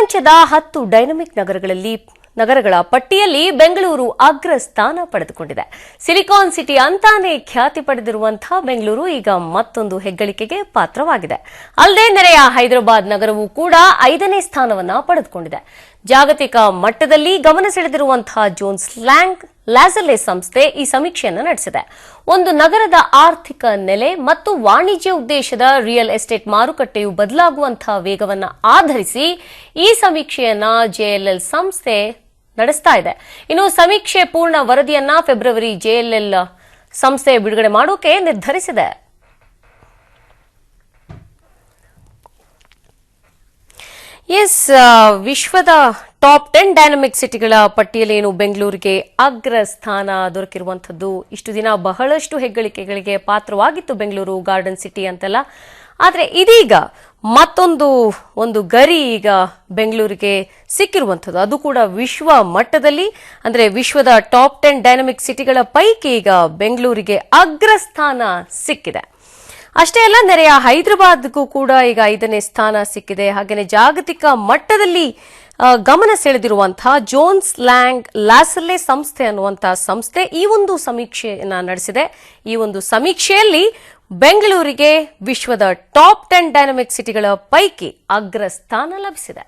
ಪ್ರಪಂಚದ ಹತ್ತು ಡೈನಮಿಕ್ ನಗರಗಳಲ್ಲಿ, ನಗರಗಳ ಪಟ್ಟಿಯಲ್ಲಿ ಬೆಂಗಳೂರು ಅಗ್ರ ಸ್ಥಾನ ಪಡೆದುಕೊಂಡಿದೆ. ಸಿಲಿಕಾನ್ ಸಿಟಿ ಅಂತಾನೆ ಖ್ಯಾತಿ ಪಡೆದಿರುವಂತಹ ಬೆಂಗಳೂರು ಈಗ ಮತ್ತೊಂದು ಹೆಗ್ಗಳಿಕೆಗೆ ಪಾತ್ರವಾಗಿದೆ. ಅಲ್ಲದೆ ನೆರೆಯ ಹೈದರಾಬಾದ್ ನಗರವೂ ಕೂಡ ಐದನೇ ಸ್ಥಾನವನ್ನ ಪಡೆದುಕೊಂಡಿದೆ. ಜಾಗತಿಕ ಮಟ್ಟದಲ್ಲಿ ಗಮನ ಸೆಳೆದಿರುವಂತಹ ಜೋನ್ಸ್ ಲ್ಯಾಂಗ್ ಲ್ಯಾಸರ್ಲೆ ಸಂಸ್ಥೆ ಈ ಸಮೀಕ್ಷೆಯನ್ನು ನಡೆಸಿದೆ. ಒಂದು ನಗರದ ಆರ್ಥಿಕ ನೆಲೆ ಮತ್ತು ವಾಣಿಜ್ಯ ಉದ್ದೇಶದ ರಿಯಲ್ ಎಸ್ಟೇಟ್ ಮಾರುಕಟ್ಟೆಯು ಬದಲಾಗುವಂತಹ ವೇಗವನ್ನು ಆಧರಿಸಿ ಈ ಸಮೀಕ್ಷೆಯನ್ನ ಜೆಎಲ್ಎಲ್ ಸಂಸ್ಥೆ ನಡೆಸ್ತಾ ಇದೆ. ಇನ್ನು ಸಮೀಕ್ಷೆ ಪೂರ್ಣ ವರದಿಯನ್ನ ಫೆಬ್ರವರಿ ಜೆಎಲ್ಎಲ್ ಸಂಸ್ಥೆ ಬಿಡುಗಡೆ ಮಾಡೋಕೆ ನಿರ್ಧರಿಸಿದೆ. ಎಸ್ ವಿಶ್ವದ ಟಾಪ್ ಟೆನ್ ಡೈನಮಿಕ್ ಸಿಟಿಗಳ ಪಟ್ಟಿಯಲ್ಲಿ ಏನು ಬೆಂಗಳೂರಿಗೆ ಅಗ್ರ ಸ್ಥಾನ ದೊರಕಿರುವಂಥದ್ದು? ಇಷ್ಟು ದಿನ ಬಹಳಷ್ಟು ಹೆಗ್ಗಳಿಕೆಗಳಿಗೆ ಪಾತ್ರವಾಗಿತ್ತು ಬೆಂಗಳೂರು ಗಾರ್ಡನ್ ಸಿಟಿ ಅಂತೆಲ್ಲ. ಆದರೆ ಇದೀಗ ಮತ್ತೊಂದು ಒಂದು ಗರಿ ಈಗ ಬೆಂಗಳೂರಿಗೆ ಸಿಕ್ಕಿರುವಂಥದ್ದು. ಅದು ಕೂಡ ವಿಶ್ವ ಮಟ್ಟದಲ್ಲಿ. ಅಂದರೆ ವಿಶ್ವದ ಟಾಪ್ ಟೆನ್ ಡೈನಮಿಕ್ ಸಿಟಿಗಳ ಪೈಕಿ ಈಗ ಬೆಂಗಳೂರಿಗೆ ಅಗ್ರಸ್ಥಾನ ಸಿಕ್ಕಿದೆ. ಅಷ್ಟೇ ಅಲ್ಲ, ನೆರೆಯ ಹೈದರಾಬಾದ್ಗೂ ಕೂಡ ಈಗ ಐದನೇ ಸ್ಥಾನ ಸಿಕ್ಕಿದೆ. ಹಾಗೆಯೇ ಜಾಗತಿಕ ಮಟ್ಟದಲ್ಲಿ ಗಮನ ಸೆಳೆದಿರುವಂತಹ ಜೋನ್ಸ್ ಲ್ಯಾಂಗ್ ಲಾಸರ್ಲೆ ಸಂಸ್ಥೆ ಅನ್ನುವಂತಹ ಸಂಸ್ಥೆ ಈ ಒಂದು ಸಮೀಕ್ಷೆಯನ್ನು ನಡೆಸಿದೆ. ಈ ಒಂದು ಸಮೀಕ್ಷೆಯಲ್ಲಿ ಬೆಂಗಳೂರಿಗೆ ವಿಶ್ವದ ಟಾಪ್ ಟೆನ್ ಡೈನಮಿಕ್ ಸಿಟಿಗಳ ಪೈಕಿ ಅಗ್ರ ಸ್ಥಾನ ಲಭಿಸಿದೆ.